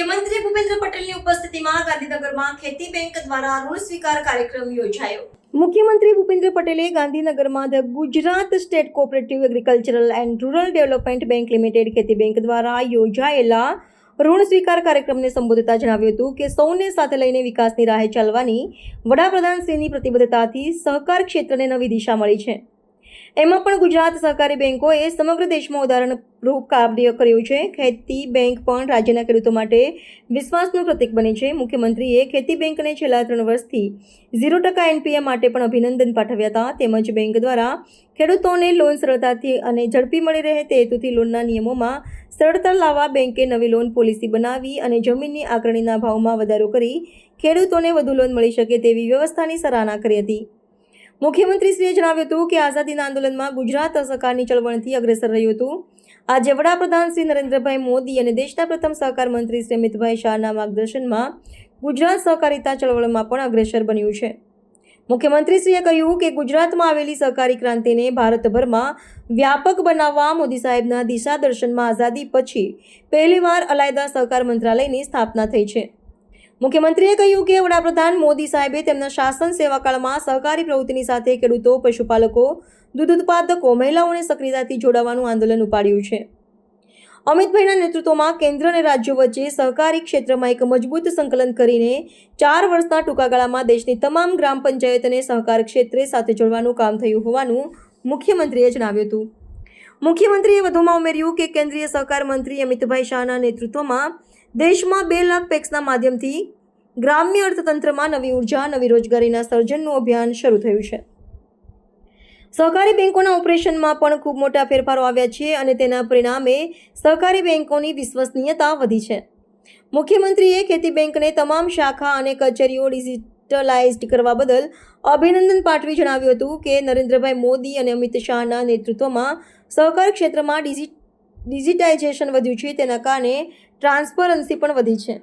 મુખ્યમંત્રી ભૂપેન્દ્ર પટેલની ઉપસ્થિતિમાં ગાંધીનગરમાં ખેતી બેંક દ્વારા ઋણ સ્વીકાર કાર્યક્રમ યોજાયો. મુખ્યમંત્રી ભૂપેન્દ્ર પટેલે ગાંધીનગરમાં the Gujarat state cooperative agricultural and rural development bank limited ખેતી બેંક દ્વારા યોજાયેલા ઋણ સ્વીકાર કાર્યક્રમને સંબોધતા જણાવ્યું હતું કે સૌને સાથે લઈને વિકાસની રાહે ચાલવાની વડાપ્રધાન શ્રીની પ્રતિબદ્ધતાથી સહકાર ક્ષેત્રને નવી દિશા મળી છે. એમાં પણ ગુજરાત સહકારી બેન્કોએ સમગ્ર દેશમાં ઉદાહરણ રૂપ કાર્ય કર્યું છે. ખેતી બેંક પણ રાજ્યના ખેડૂતો માટે વિશ્વાસનું પ્રતીક બની છે. મુખ્યમંત્રીએ ખેતી બેંકને છેલ્લા ત્રણ વર્ષથી ઝીરો ટકા એનપીએ માટે પણ અભિનંદન પાઠવ્યા હતા. તેમજ બેંક દ્વારા ખેડૂતોને લોન સરળતાથી અને ઝડપી મળી રહે તે હેતુથી લોનના નિયમોમાં સરળતા લાવવા બેંકે નવી લોન પોલિસી બનાવી અને જમીનની આકરણીના ભાવમાં વધારો કરી ખેડૂતોને વધુ લોન મળી શકે તેવી વ્યવસ્થાની સરાહના કરી હતી. મુખ્યમંત્રીશ્રીએ જણાવ્યું હતું કે આઝાદીના આંદોલનમાં ગુજરાત સહકારની ચળવળથી અગ્રેસર રહ્યું હતું. આજે વડાપ્રધાન શ્રી નરેન્દ્રભાઈ મોદી અને દેશના પ્રથમ સહકાર મંત્રી શ્રી અમિતભાઈ શાહના માર્ગદર્શનમાં ગુજરાત સહકારિતા ચળવળમાં પણ અગ્રેસર બન્યું છે. મુખ્યમંત્રીશ્રીએ કહ્યું કે ગુજરાતમાં આવેલી સહકારી ક્રાંતિને ભારતભરમાં વ્યાપક બનાવવા મોદી સાહેબના દિશા દર્શનમાં આઝાદી પછી પહેલીવાર અલાયદા સહકાર મંત્રાલયની સ્થાપના થઈ છે. મુખ્યમંત્રીએ કહ્યું કે વડાપ્રધાન મોદી સાહેબે તેમના શાસન સેવાકાળમાં સહકારી પ્રવૃત્તિની સાથે ખેડૂતો, પશુપાલકો, દૂધ ઉત્પાદકો, મહિલાઓને સક્રિયતાથી જોડાવાનું આંદોલન ઉપાડ્યું છે. અમિતભાઈના નેતૃત્વમાં કેન્દ્ર અને રાજ્યો વચ્ચે સહકારી ક્ષેત્રમાં એક મજબૂત સંકલન કરીને ચાર વર્ષના ટૂંકા ગાળામાં દેશની તમામ ગ્રામ પંચાયતને સહકાર ક્ષેત્રે સાથે જોડવાનું કામ થયું હોવાનું મુખ્યમંત્રીએ જણાવ્યું હતું. મુખ્યમંત્રીએ વધુમાં ઉમેર્યું કે કેન્દ્રીય સહકાર મંત્રી અમિતભાઈ શાહના નેતૃત્વમાં દેશમાં બે લાખ પેક્સના માધ્યમથી ગ્રામ્ય અર્થતંત્રમાં નવી ઊર્જા, નવી રોજગારીના સર્જનનું અભિયાન શરૂ થયું છે. સહકારી બેન્કોના ઓપરેશનમાં પણ ખૂબ મોટા ફેરફારો આવ્યા છે અને તેના પરિણામે સહકારી બેંકોની વિશ્વસનીયતા વધી છે. મુખ્યમંત્રીએ ખેતી બેંકને તમામ શાખા અને કચેરીઓ ડિજિટલાઇઝ્ડ કરવા બદલ અભિનંદન પાઠવી જણાવ્યું હતું કે નરેન્દ્રભાઈ મોદી અને અમિત શાહના નેતૃત્વમાં સહકાર ક્ષેત્રમાં ડિજિ ડિજિટાઇઝેશન વધ્યું છે તેના કારણે ટ્રાન્સપરન્સી પણ વધી છે.